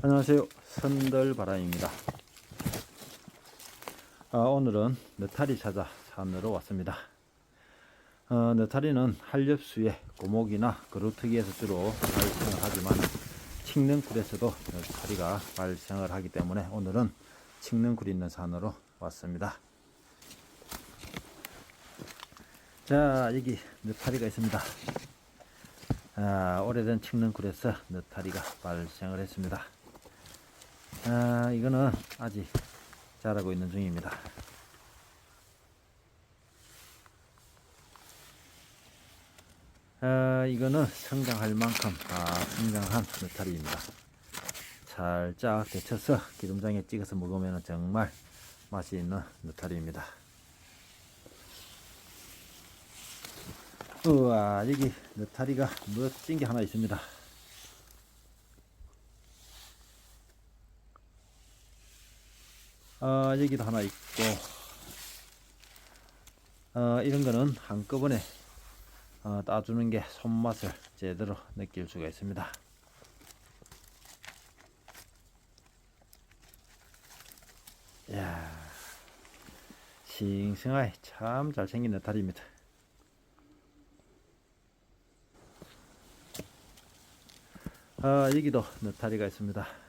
안녕하세요. 선들바람입니다. 아, 오늘은 느타리 찾아 산으로 왔습니다. 어, 느타리는 한렵수에 고목이나 그루트기에서 주로 발생을 하지만 칡능굴에서도 느타리가 발생을 하기 때문에 오늘은 칡능굴 있는 산으로 왔습니다. 자, 여기 느타리가 있습니다. 아, 오래된 칡능굴에서 느타리가 발생을 했습니다. 아, 이거는 아직 자라고 있는 중입니다. 아, 이거는 성장할 만큼 다 성장한 느타리입니다. 살짝 데쳐서 기름장에 찍어서 먹으면 정말 맛이 있는 느타리입니다. 우와, 여기 느타리가 멋진 게 하나 있습니다. 어, 여기도 하나 있고, 어, 이런 거는 한꺼번에 어, 따주는 게 손맛을 제대로 느낄 수가 있습니다. 이야, 싱싱하게 참 잘생긴 느타리입니다. 아, 여기도 느타리가 있습니다.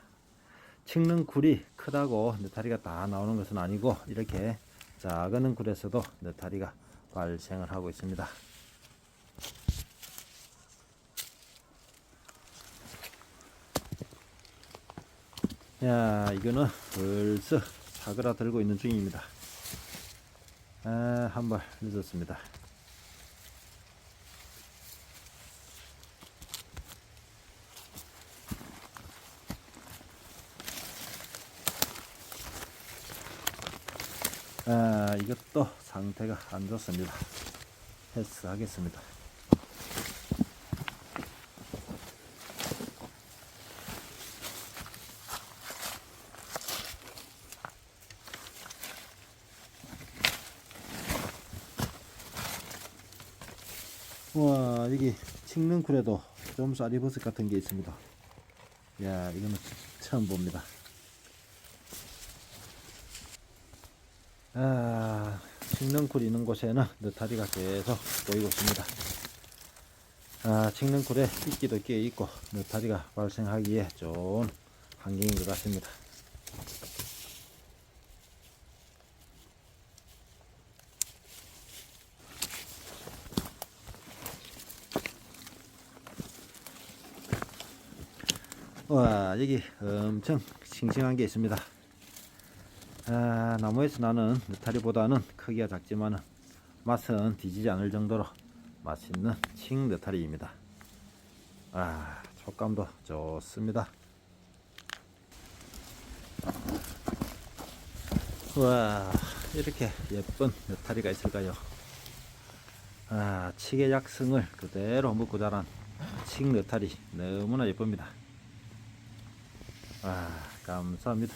칡는 굴이 크다고 느타리가 다 나오는 것은 아니고 이렇게 작은 굴에서도 느타리가 발생을 하고 있습니다. 야, 이거는 벌써 사그라들고 있는 중입니다. 아, 한발 늦었습니다. 아, 이것도 상태가 안 좋습니다. 패스하겠습니다. 와, 여기 칡능쿨에도 좀 쌀이버섯 같은 게 있습니다. 야, 이거는 처음 봅니다. 아, 칡능쿨 있는 곳에는 느타리가 계속 보이고 있습니다. 아, 칡능쿨에 이끼도 끼어 있고 느타리가 발생하기에 좋은 환경인 것 같습니다. 와, 여기 엄청 싱싱한 게 있습니다. 아, 나무에서 나는 느타리보다는 크기가 작지만 맛은 뒤지지 않을 정도로 맛있는 칡 느타리입니다. 아, 촉감도 좋습니다. 와, 이렇게 예쁜 느타리가 있을까요? 아, 칡의 약성을 그대로 먹고 자란 칡 느타리 너무나 예쁩니다. 아, 감사합니다.